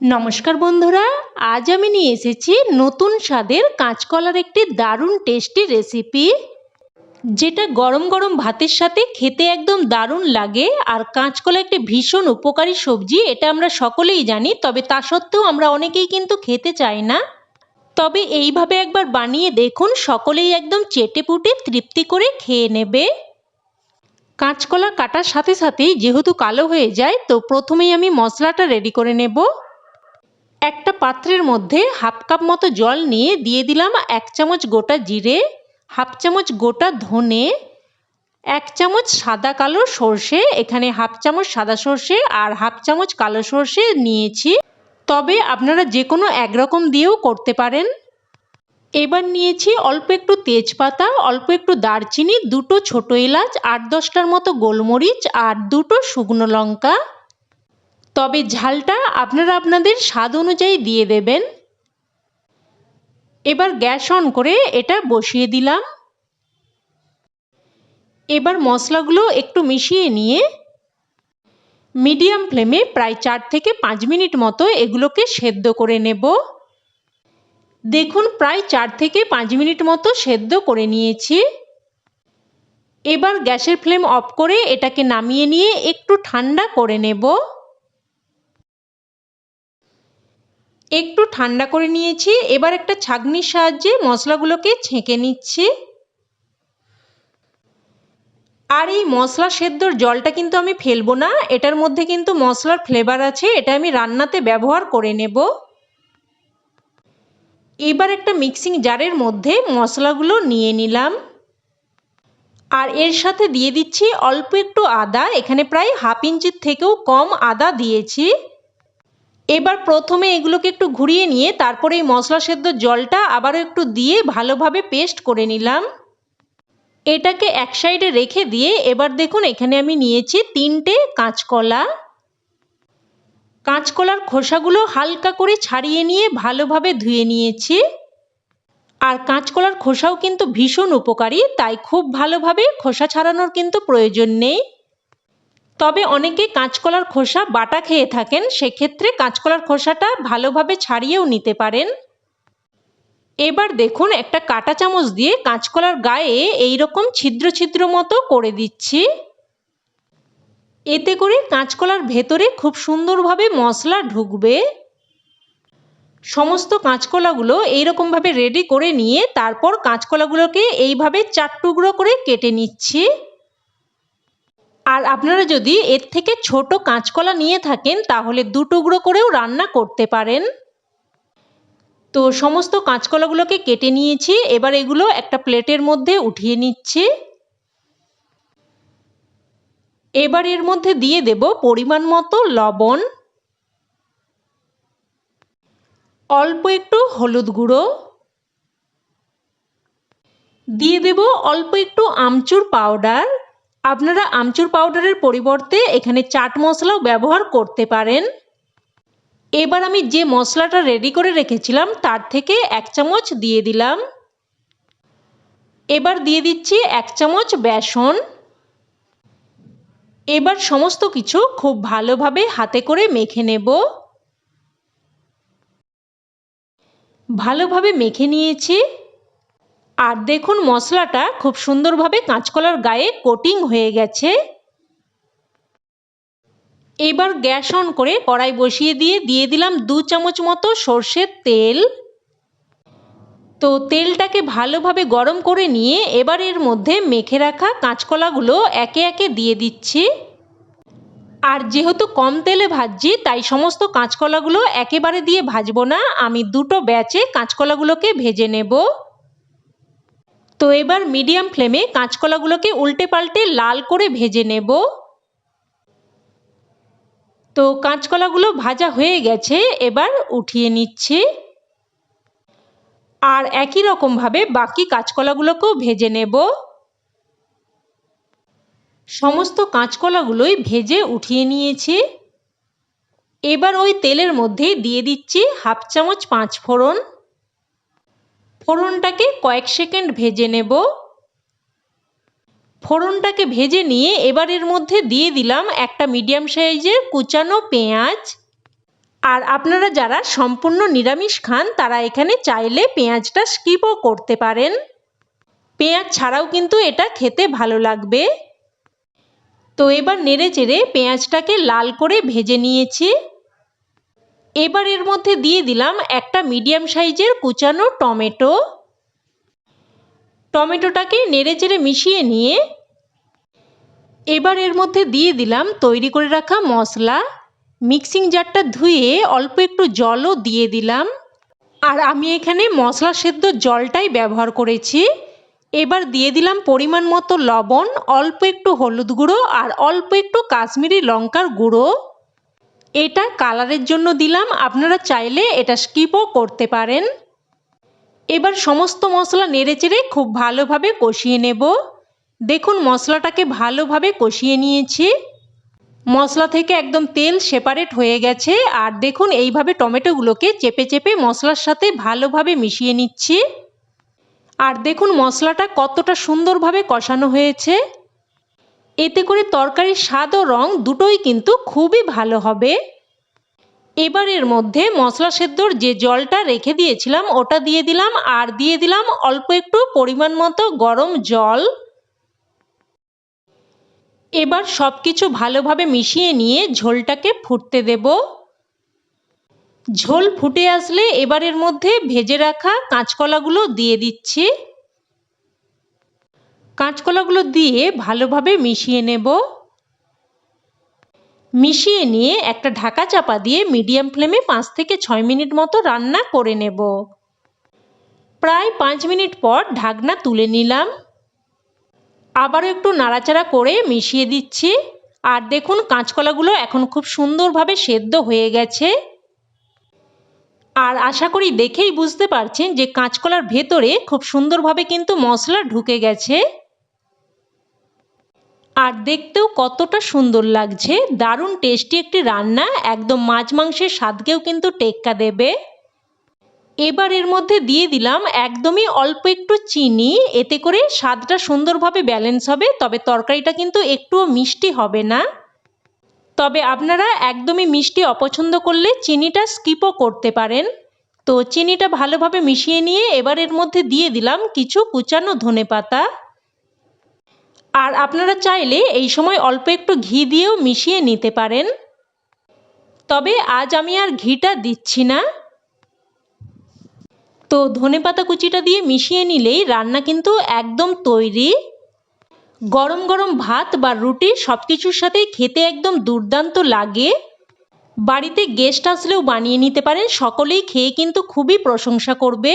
নমস্কার বন্ধুরা, আজ আমি নিয়ে এসেছি নতুন স্বাদের কাঁচকলার একটি দারুণ টেস্টি রেসিপি যেটা গরম গরম ভাতের সাথে খেতে একদম দারুণ লাগে। আর কাঁচকলা একটি ভীষণ উপকারী সবজি, এটা আমরা সকলেই জানি, তবে তা সত্ত্বেও আমরা অনেকেই কিন্তু খেতে চাই না। তবে এইভাবে একবার বানিয়ে দেখুন, সকলেই একদম চেটে পুটে তৃপ্তি করে খেয়ে নেবে। কাঁচকলা কাটার সাথে সাথেই যেহেতু কালো হয়ে যায়, তো প্রথমেই আমি মশলাটা রেডি করে নেব। একটা পাত্রের মধ্যে হাফ কাপ মতো জল নিয়ে দিয়ে দিলাম এক চামচ গোটা জিরে, হাফ চামচ গোটা ধনে, এক চামচ সাদা কালো সর্ষে, এখানে হাফ চামচ সাদা সর্ষে আর হাফ চামচ কালো সর্ষে নিয়েছি। তবে আপনারা যে কোনো একরকম দিয়েও করতে পারেন। এবার নিয়েছি অল্প একটু তেজপাতা, অল্প একটু দারচিনি, দুটো ছোট এলাচ, আট দশটার মতো গোলমরিচ আর দুটো শুকনো লঙ্কা। তবে ঝালটা আপনারা আপনাদের স্বাদ অনুযায়ী দিয়ে দেবেন। এবার গ্যাস অন করে এটা বসিয়ে দিলাম। এবার মশলাগুলো একটু মিশিয়ে নিয়ে মিডিয়াম ফ্লেমে প্রায় চার থেকে পাঁচ মিনিট মতো এগুলোকে সেদ্ধ করে নেব। দেখুন প্রায় চার থেকে পাঁচ মিনিট মতো সেদ্ধ করে নিয়েছি। এবার গ্যাসের ফ্লেম অফ করে এটাকে নামিয়ে নিয়ে একটু ঠান্ডা করে নেব। একটু ঠান্ডা করে নিয়েছি, এবার একটা ছাগনির সাহায্যে মশলাগুলোকে ছেঁকে নিচ্ছি। আর এই মশলা সেদ্ধর জলটা কিন্তু আমি ফেলব না, এটার মধ্যে কিন্তু মশলার ফ্লেভার আছে, এটা আমি রান্নাতে ব্যবহার করে নেব। এবার একটা মিক্সিং জারের মধ্যে মশলাগুলো নিয়ে নিলাম। আর এর সাথে দিয়ে দিচ্ছি অল্প একটু আদা, এখানে প্রায় হাফ ইঞ্চির থেকেও কম আদা দিয়েছি। এবার প্রথমে এগুলোকে একটু ঘুরিয়ে নিয়ে তারপরে এই মশলা সেদ্ধ জলটা আবারও একটু দিয়ে ভালোভাবে পেস্ট করে নিলাম। এটাকে এক সাইডে রেখে দিয়ে এবার দেখুন এখানে আমি নিয়েছি তিনটে কাঁচকলা। কাঁচকলার খোসাগুলো হালকা করে ছাড়িয়ে নিয়ে ভালোভাবে ধুয়ে নিয়েছি। আর কাঁচকলার খোসাও কিন্তু ভীষণ উপকারী, তাই খুব ভালোভাবে খোসা ছাড়ানোর কিন্তু প্রয়োজন নেই। তবে অনেকে কাঁচকলার খোসা বাটা খেয়ে থাকেন, সেক্ষেত্রে কাঁচকলার খোসাটা ভালোভাবে ছাড়িয়েও নিতে পারেন। এবার দেখুন, একটা কাটা চামচ দিয়ে কাঁচকলার গায়ে এই রকম ছিদ্র ছিদ্র মতো করে দিচ্ছি। এতে করে কাঁচকলার ভেতরে খুব সুন্দরভাবে মশলা ঢুকবে। সমস্ত কাঁচকলাগুলো এইরকমভাবে রেডি করে নিয়ে তারপর কাঁচকলাগুলোকে এইভাবে চার টুকরো করে কেটে নিচ্ছি। আর আপনারা যদি এর থেকে ছোট কাঁচকলা নিয়ে থাকেন, তাহলে দু টুকরো করেও রান্না করতে পারেন। তো সমস্ত কাঁচকলাগুলোকে কেটে নিয়েছি, এবার এগুলো একটা প্লেটের মধ্যে উঠিয়ে নিচ্ছি। এবার এর মধ্যে দিয়ে দেব পরিমাণ মতো লবণ। অল্প একটু হলুদ গুঁড়ো। দিয়ে দেব অল্প একটু আমচুর পাউডার। আপনারা আমচুর পাউডারের পরিবর্তে এখানে চাট মশলাও ব্যবহার করতে পারেন। এবার আমি যে মশলাটা রেডি করে রেখেছিলাম, তার থেকে এক চামচ দিয়ে দিলাম। এবার দিয়ে দিচ্ছি এক চামচ বেসন। এবার সমস্ত কিছু খুব ভালোভাবে হাতে করে মেখে নেব। ভালোভাবে মেখে নিয়েছি। আর দেখুন মশলাটা খুব সুন্দরভাবে কাঁচকলার গায়ে কোটিং হয়ে গেছে। এবার গ্যাস অন করে কড়াই বসিয়ে দিয়ে দিয়ে দিলাম দু চামচ মতো সর্ষের তেল। তো তেলটাকে ভালোভাবে গরম করে নিয়ে এবার এর মধ্যে মেখে রাখা কাঁচকলাগুলো একে একে দিয়ে দিচ্ছি। আর যেহেতু কম তেলে ভাজছি, তাই সমস্ত কাঁচকলাগুলো একেবারে দিয়ে ভাজবো না। আমি দুটো ব্যাচে কাঁচকলাগুলোকে ভেজে নেব। তো এবার মিডিয়াম ফ্লেমে কাঁচকলাগুলোকে উল্টে পাল্টে লাল করে ভেজে নেব। তো কাঁচকলাগুলো ভাজা হয়ে গেছে, এবার উঠিয়ে নিচ্ছি। আর একই রকমভাবে বাকি কাঁচকলাগুলোকেও ভেজে নেব। সমস্ত কাঁচকলাগুলোই ভেজে উঠিয়ে নিয়েছি। এবার ওই তেলের মধ্যে দিয়ে দিচ্ছি হাফ চামচ পাঁচ ফোড়ন ফোড়নটাকে কয়েক সেকেন্ড ভেজে নেব। ফোড়নটাকে ভেজে নিয়ে এবার এর মধ্যে দিয়ে দিলাম একটা মিডিয়াম সাইজের কুচানো পেঁয়াজ। আর আপনারা যারা সম্পূর্ণ নিরামিষ খান, তারা এখানে চাইলে পেঁয়াজটা স্কিপও করতে পারেন। পেঁয়াজ ছাড়াও কিন্তু এটা খেতে ভালো লাগবে। তো এবার নেড়ে চেড়ে পেঁয়াজটাকে লাল করে ভেজে নিয়েছি। এবার এর মধ্যে দিয়ে দিলাম একটা মিডিয়াম সাইজের কুচানো টমেটো। টমেটোটাকে নেড়ে চেড়ে মিশিয়ে নিয়ে এবার এর মধ্যে দিয়ে দিলাম তৈরি করে রাখা মশলা। মিক্সিং জারটা ধুয়ে অল্প একটু জলও দিয়ে দিলাম। আর আমি এখানে মশলা সেদ্ধ জলটাই ব্যবহার করেছি। এবার দিয়ে দিলাম পরিমাণ মতো লবণ, অল্প একটু হলুদ গুঁড়ো আর অল্প একটু কাশ্মীরি লঙ্কার গুঁড়ো। এটা কালারের জন্য দিলাম। আপনারা চাইলে এটা স্কিপও করতে পারেন। এবার সমস্ত মশলা নেড়েচেড়ে খুব ভালোভাবে কষিয়ে নেব। দেখুন, মশলাটাকে ভালোভাবে কষিয়ে নিয়েছি। মশলা থেকে একদম তেল সেপারেট হয়ে গেছে। আর দেখুন, এইভাবে টমেটোগুলোকে চেপে চেপে মশলার সাথে ভালোভাবে মিশিয়ে নিচ্ছি। আর দেখুন, মশলাটা কতটা সুন্দরভাবে কষানো হয়েছে। এতে করে তরকারির স্বাদ ও রং দুটোই কিন্তু খুবই ভালো হবে। এবার এর মধ্যে মশলা সেদ্ধর যে জলটা রেখে দিয়েছিলাম, ওটা দিয়ে দিলাম আর দিয়ে দিলাম অল্প একটু পরিমাণ মতো গরম জল। এবার সব কিছু ভালোভাবে মিশিয়ে নিয়ে ঝোলটাকে ফুটতে দেব। ঝোল ফুটে আসলে এবার এর মধ্যে ভেজে রাখা কাঁচকলাগুলো দিয়ে দিচ্ছি। কাঁচকলাগুলো দিয়ে ভালোভাবে মিশিয়ে নেব। মিশিয়ে নিয়ে একটা ঢাকা চাপা দিয়ে মিডিয়াম ফ্লেমে পাঁচ থেকে ছয় মিনিট মতো রান্না করে নেব। প্রায় পাঁচ মিনিট পর ঢাকনা তুলে নিলাম। আবারও একটু নাড়াচাড়া করে মিশিয়ে দিচ্ছি। আর দেখুন, কাঁচকলাগুলো এখন খুব সুন্দরভাবে সেদ্ধ হয়ে গেছে। আর আশা করি দেখেই বুঝতে পারছেন যে কাঁচকলার ভেতরে খুব সুন্দরভাবে কিন্তু মশলা ঢুকে গেছে। আর দেখতেও কতটা সুন্দর লাগছে। দারুণ টেস্টি একটি রান্না। একদম মাছ মাংসের স্বাদকেও কিন্তু টেক্কা দেবে। এবার এর মধ্যে দিয়ে দিলাম একদমই অল্প একটু চিনি। এতে করে স্বাদটা সুন্দরভাবে ব্যালেন্স হবে, তবে তরকারিটা কিন্তু একটুও মিষ্টি হবে না। তবে আপনারা একদমই মিষ্টি অপছন্দ করলে চিনিটা স্কিপও করতে পারেন। তো চিনিটা ভালোভাবে মিশিয়ে নিয়ে এবার এর মধ্যে দিয়ে দিলাম কিছু কুচানো ধনে পাতা আর আপনারা চাইলে এই সময় অল্প একটু ঘি দিয়েও মিশিয়ে নিতে পারেন। তবে আজ আমি আর ঘিটা দিচ্ছি না। তো ধনে পাতা কুচিটা দিয়ে মিশিয়ে নিলেই রান্না কিন্তু একদম তৈরি। গরম গরম ভাত বা রুটি সব কিছুর সাথেই খেতে একদম দুর্দান্ত লাগে। বাড়িতে গেস্ট আসলেও বানিয়ে নিতে পারেন, সকলেই খেয়ে কিন্তু খুবই প্রশংসা করবে।